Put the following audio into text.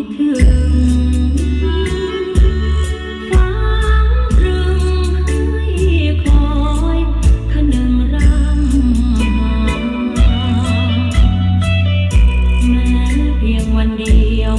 คิดถึงฟ้าตรึงให้คอยขนึงรำหาแม้เพียงวันเดียว